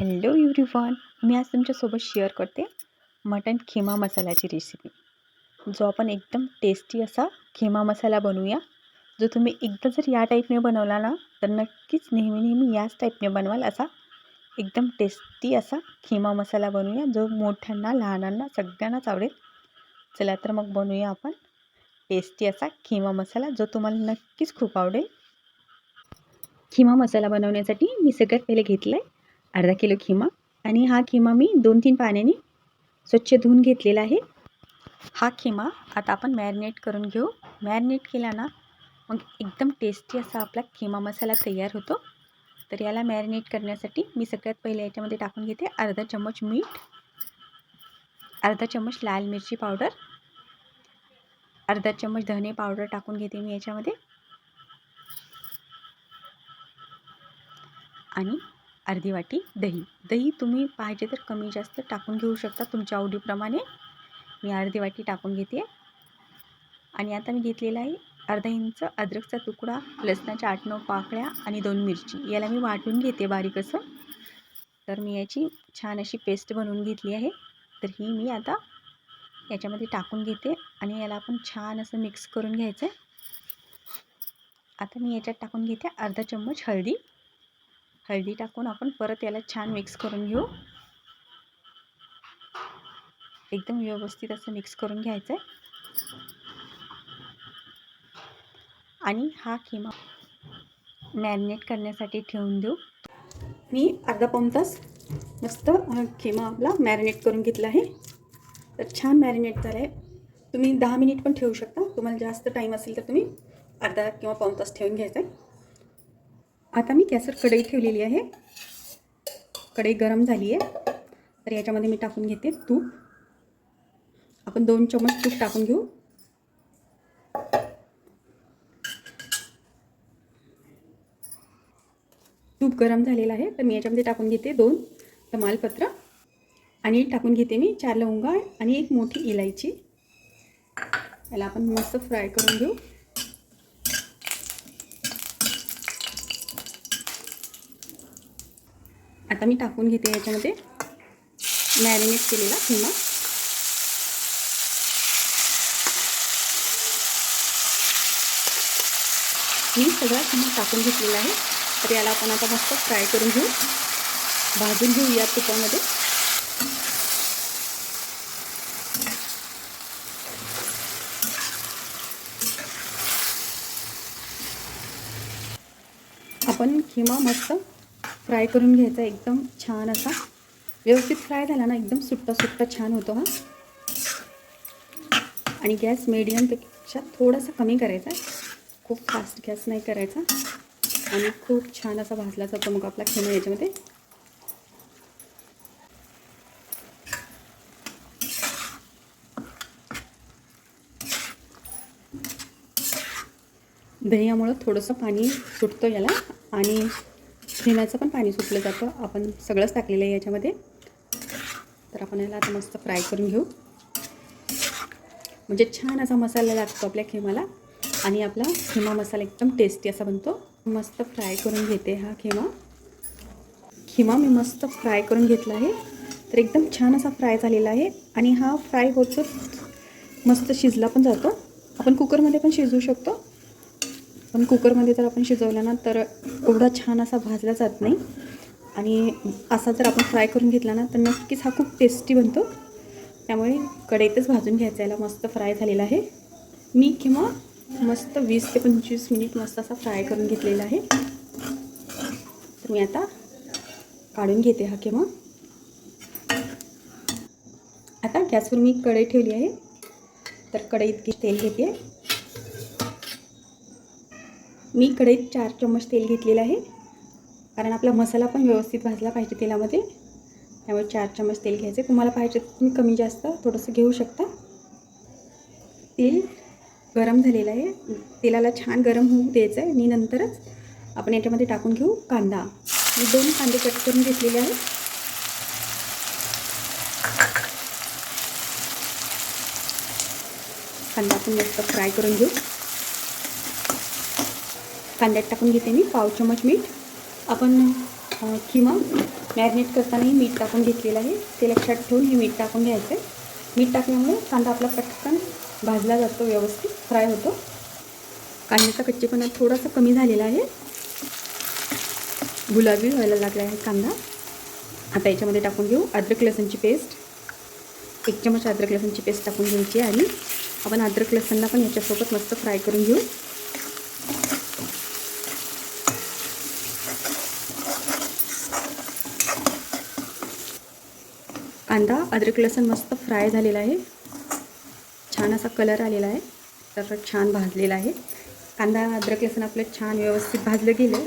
Hello one मी आज तुमच्यासोबत share करते मटन खिमा मसाल्याची रेसिपी जो आपण एकदम टेस्टी असा खिमा मसाला बनवूया. जो तुम्ही एकदा जर या टाईपने बनवला ना तर नक्कीच नेहमी नेहमी याच टाईपने बनवाल असा एकदम टेस्टी असा खिमा मसाला बनवूया जो मोठ्यांना लहानांना सगळ्यांनाच आवडेल. चला तर मग बनवूया आपण टेस्टी असा खिमा मसाला जो तुम्हाला नक्कीच खूप आवडेल. खिमा मसाला बनवण्यासाठी मी सगळ्यात पहिले घेतलं आहे अर्धा किलो खिमा आणि हा खिमा मी दोन तीन पाण्याने स्वच्छ धुवून घेतलेला आहे. हा खिमा आता आपण मॅरिनेट करून घेऊ. मॅरिनेट केला ना मग एकदम टेस्टी असा आपला खिमा मसाला तयार होतो. तर याला मॅरिनेट करण्यासाठी मी सगळ्यात पहिले याच्यामध्ये टाकून घेते अर्धा चम्मच मीठ अर्धा चम्मच लाल मिरची पावडर अर्धा चम्मच धने पावडर टाकून घेते मी याच्यामध्ये. आणि अर्धी वाटी दही. दही तुम्ही पाहिजे तर कमी जास्त टाकून घेऊ शकता तुमच्या आवडीप्रमाणे. मी अर्धी वाटी टाकून घेते. आणि आता मी घेतलेला आहे अर्धा इंच अद्रकचा तुकडा लसणाच्या आठ नऊ पाकळ्या आणि दोन मिरची. याला मी वाटून घेते बारीक असं. तर मी याची छान अशी पेस्ट बनवून घेतली आहे. तर ही मी आता याच्यामध्ये टाकून घेते आणि याला आपण छान असं मिक्स करून घ्यायचं आहे आता मी याच्यात टाकून घेते अर्धा चम्मच हळदी. हळदी टाकून आपण परत याला छान मिक्स करून घेऊ. एकदम व्यवस्थित असं मिक्स करून घ्यायचं आहे आणि हा खिमा मॅरिनेट करण्यासाठी ठेवून देऊ. मी अर्धा पाऊण तास मस्त खिमा आपला मॅरिनेट करून घेतला आहे. तर छान मॅरिनेट झालं आहे तुम्ही दहा मिनिट पण ठेवू शकता. तुम्हाला जास्त टाईम असेल तर तुम्ही अर्धा किंवा पाऊण तास ठेवून घ्यायचा आहे आता मी गॅसवर कढई ठेवलेली आहे. कढई गरम झाली आहे तर याच्यामध्ये मी टाकून घेते तूप. आपण दोन चम्मच तूप टाकून घेऊ. तूप गरम झालेलं आहे. तर मी याच्यामध्ये टाकून घेते दोन तमालपत्र. आणि टाकून घेते मी चार लवंगा आणि एक मोठी इलायची. याला आपण मस्त फ्राय करून घेऊ. आता मी टाकून घेते याच्यामध्ये मॅरिनेट केलेला किंवा मी सगळा किंवा टाकून घेतलेला आहे. तर याला आपण आता मस्त फ्राय करून घेऊ. भाजून घेऊ या तुपामध्ये. आपण किंवा मस्त फ्राय करून घ्यायचा एकदम छान असा. व्यवस्थित फ्राय झाला ना एकदम सुट्टा सुट्टा छान होतो हा. आणि गॅस मीडियमपेक्षा थोडासा कमी करायचा. खूप फास्ट गॅस नाही करायचा. आणि खूप छान असा भाजला जातो मग आपला खेळ याच्यामध्ये. दह्यामुळं थोडंसं पाणी सुटतं याला. आणि शेणाचं पण पाणी सुटलं जातं. आपण सगळंच टाकलेलं आहे याच्यामध्ये. तर आपण याला आता मस्त फ्राय करून घेऊ. म्हणजे छान असा मसाला लागतो आपल्या खेमाला. आणि आपला खेमा मसाला एकदम टेस्टी असा बनतो. मस्त फ्राय करून घेते हा खेमा. खेमा मी मस्त फ्राय करून घेतला आहे. तर एकदम छान असा फ्राय झालेला आहे. आणि हा फ्राय होतो मस्त शिजला पण जातो. आपण कुकरमध्ये पण शिजवू शकतो. पण कुकरमध्ये जर आपण शिजवलं ना तर एवढा छान असा भाजला जात नाही. आणि असा जर आपण फ्राय करून घेतला ना तर नक्कीच हा खूप टेस्टी बनतो. त्यामुळे कढईतच भाजून घ्यायचा याला मस्त फ्राय झालेला आहे. मी किंवा मस्त वीस ते पंचवीस मिनिट मस्त असा फ्राय करून घेतलेला आहे. तर मी आता काढून घेते हा किंवा. आता गॅसवर मी कढई ठेवली आहे. तर कढईत तेल घेते. मी कढईत चार चम्मच तेल घेतलेलं आहे. कारण आपला मसाला पण व्यवस्थित भाजला पाहिजे तेलामध्ये. त्यामुळे चार चम्मच तेल घ्यायचे. तुम्हाला पाहिजे तुम्ही कमी जास्त थोडंसं घेऊ शकता. तेल गरम झालेलं आहे. तेलाला छान गरम होऊ द्यायचं आहे आणि नंतरच आपण याच्यामध्ये टाकून घेऊ कांदा. मी दोन कांदे कट करून घेतलेले आहेत. कांदा आपण मस्त फ्राय करून घेऊ. कांद्यात टाकून घेते मी पाव चमच मीठ. आपण किंवा मॅरिनेट करतानाही मीठ टाकून घेतलेलं आहे. ते लक्षात ठेवून हे मीठ टाकून घ्यायचं आहे. मीठ टाकल्यामुळे कांदा आपला पटकन भाजला जातो व्यवस्थित फ्राय होतो. कांद्याचा कच्चेपणा थोडासा कमी झालेला आहे. गुलाबी व्हायला लागला आहे कांदा. आता याच्यामध्ये टाकून घेऊ अद्रक लसणची पेस्ट. एक चमच अद्रक लसणची पेस्ट टाकून घ्यायची आणि आपण अद्रक लसणला पण याच्यासोबत मस्त फ्राय करून घेऊ. कांदा अद्रक लसूण मस्त फ्राय झालेला आहे. छान असा कलर आलेला आहे. तर छान भाजलेला आहे. कांदा अद्रक लसूण आपलं छान व्यवस्थित भाजलं गेलं.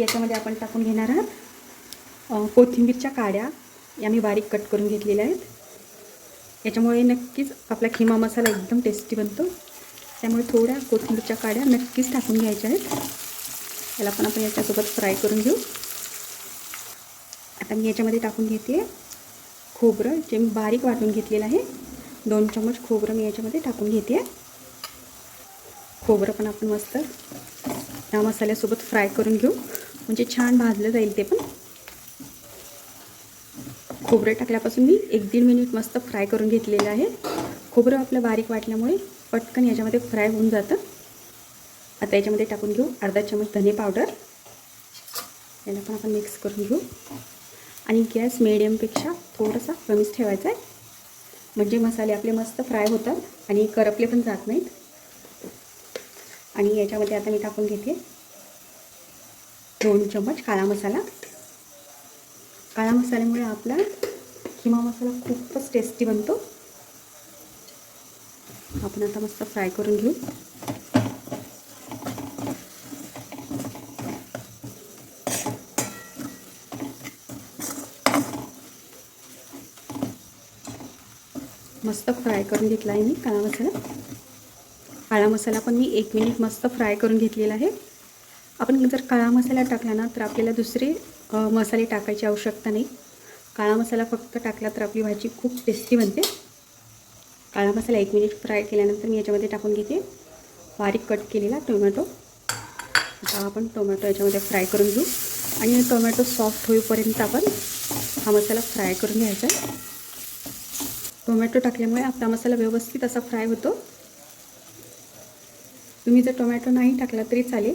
याच्यामध्ये आपण टाकून घेणार आहात कोथिंबीरच्या काड्या. या मी बारीक कट करून घेतलेल्या आहेत. याच्यामुळे नक्कीच आपला खिमा मसाला एकदम टेस्टी बनतो. त्यामुळे थोड्या कोथिंबीरच्या काड्या नक्कीच टाकून घ्यायच्या आहेत. याला पण आपण याच्यासोबत फ्राय करून घेऊ. आता मी याच्यामध्ये टाकून घेते. खोबरं जे मी बारीक वाटून घेतलेलं आहे. दोन चम्मच खोबरं मी याच्यामध्ये टाकून घेते. खोबरं पण आपण मस्त या मसाल्यासोबत फ्राय करून घेऊ. म्हणजे छान भाजलं जाईल ते पण. खोबरं टाकल्यापासून मी एक दीड मिनिट मस्त फ्राय करून घेतलेलं आहे. खोबरं आपलं बारीक वाटल्यामुळे पटकन याच्यामध्ये फ्राय होऊन जातं. आता याच्यामध्ये टाकून घेऊ अर्धा चमच धने पावडर याला पण आपण मिक्स करून घेऊ. आणि गॅस मिडियमपेक्षा थोडासा कमीच ठेवायचा आहे. म्हणजे मसाले आपले मस्त फ्राय होतात आणि करपले पण जात नाहीत. आणि याच्यामध्ये आता मी टाकून घेते दोन चम्मच काळा मसाला. काळा मसाल्यामुळे आपला किमा मसाला खूपच टेस्टी बनतो. आपण आता मस्त फ्राय करून घेऊ. मस्त फ्राय करून घेतला आहे मी काळा मसाला. काळा मसाला पण मी एक मिनिट मस्त फ्राय करून घेतलेला आहे. आपण जर काळा मसाला टाकला ना तर आपल्याला दुसरे मसाले टाकायची आवश्यकता नाही. काळा मसाला फक्त टाकला तर आपली भाजी खूप टेस्टी बनते. काळा मसाला एक मिनिट फ्राय केल्यानंतर मी याच्यामध्ये टाकून घेते. बारीक कट केलेला टोमॅटो. आता आपण टोमॅटो याच्यामध्ये फ्राय करून घेऊ. आणि टोमॅटो सॉफ्ट होईपर्यंत आपण हा मसाला फ्राय करून घ्यायचा आहे. टोमॅटो टाकल्यामुळे आपला मसाला व्यवस्थित असा फ्राय होतो. तुम्ही जर टोमॅटो नाही टाकला तरी चालेल.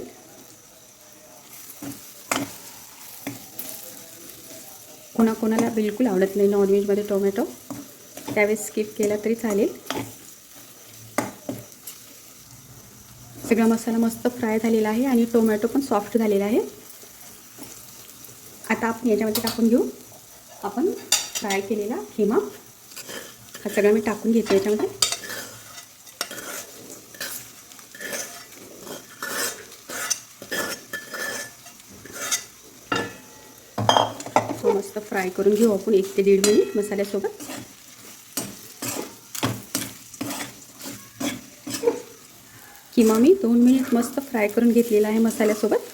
कोणाकोणाला बिलकुल आवडत नाही नॉनव्हेजमध्ये टोमॅटो. त्यावेळेस स्किप केला तरी चालेल. सगळा मसाला मस्त फ्राय झालेला आहे आणि टोमॅटो पण सॉफ्ट झालेला आहे. आता आपण याच्यामध्ये टाकून घेऊ. आपण फ्राय केलेला खिमा. हा सगळा मी टाकून घेते याच्यामध्ये. तो मस्त फ्राय करून घेऊ आपण एक ते दीड मिनिट मसाल्यासोबत. किमा मी दोन मिनिट मस्त फ्राय करून घेतलेला आहे मसाल्यासोबत.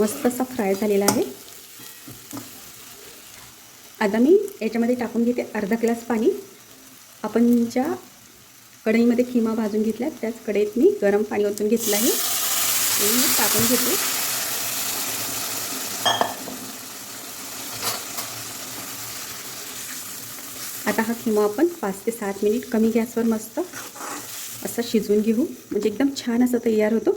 मस्त असा फ्राय झालेला आहे. आता मी याच्यामध्ये टाकून घेते अर्धा ग्लास पाणी. आपण ज्या कढईमध्ये खिमा भाजून घेतल्या त्याच कढईत मी गरम पाणी ओतून घेतलं आहे. मी टाकून घेते. आता हा खिमा आपण पाच ते सात मिनिट कमी गॅसवर मस्त असा शिजवून घेऊ. म्हणजे एकदम छान असा तयार होतो.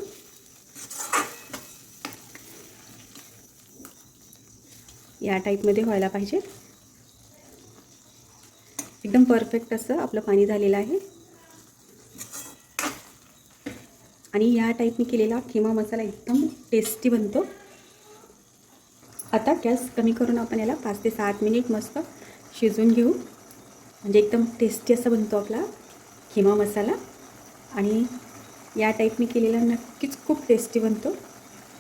या टाईपमध्ये व्हायला पाहिजे. एकदम परफेक्ट असं आपलं पाणी झालेलं आहे. आणि या टाईपने केलेला खिमा मसाला एकदम टेस्टी बनतो. आता गॅस कमी करून आपण याला पाच ते सात मिनिट मस्त शिजवून घेऊ. म्हणजे एकदम टेस्टी असा बनतो आपला खिमा मसाला. आणि या टाईपने केलेला नक्कीच खूप टेस्टी बनतो.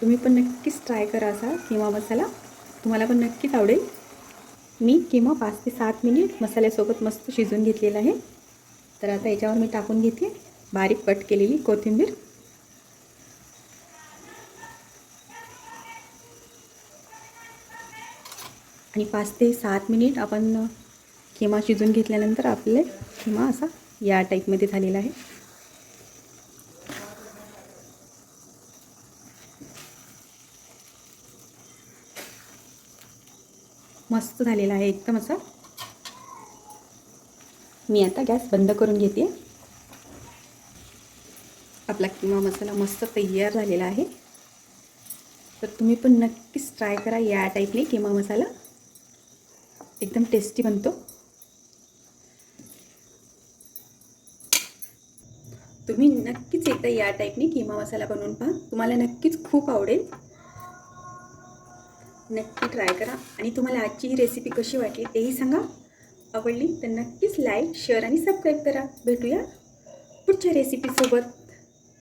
तुम्ही पण नक्कीच ट्राय करा असा खिमा मसाला. तुम्हाला पण नक्कीच आवडेल. मी किमा पाच ते सात मिनिट मसाल्यासोबत मस्त शिजवून घेतलेलं आहे. तर आता याच्यावर मी टाकून घेते बारीक कट केलेली कोथिंबीर. आणि पाच ते सात मिनिट आपण किमा शिजून घेतल्यानंतर आपले किमा असा या टाईपमध्ये झालेला आहे. मस्त झालेला आहे एकदम असा. मी आता गॅस बंद करून घेते. आपला किमा मसाला मस्त तयार झालेला आहे. तर तुम्ही पण नक्कीच ट्राय करा या टाईपने किमा मसाला. एकदम टेस्टी बनतो. तुम्ही नक्कीच एकदा या टाईपने किमा मसाला बनवून पहा. तुम्हाला नक्कीच खूप आवडेल. नक्की ट्राय करा. आणि तुम्हाला आजची ही रेसिपी कशी वाटली तेही सांगा. आवडली तर नक्कीच लाईक शेअर आणि सबस्क्राईब करा. भेटूया पुढच्या रेसिपीसोबत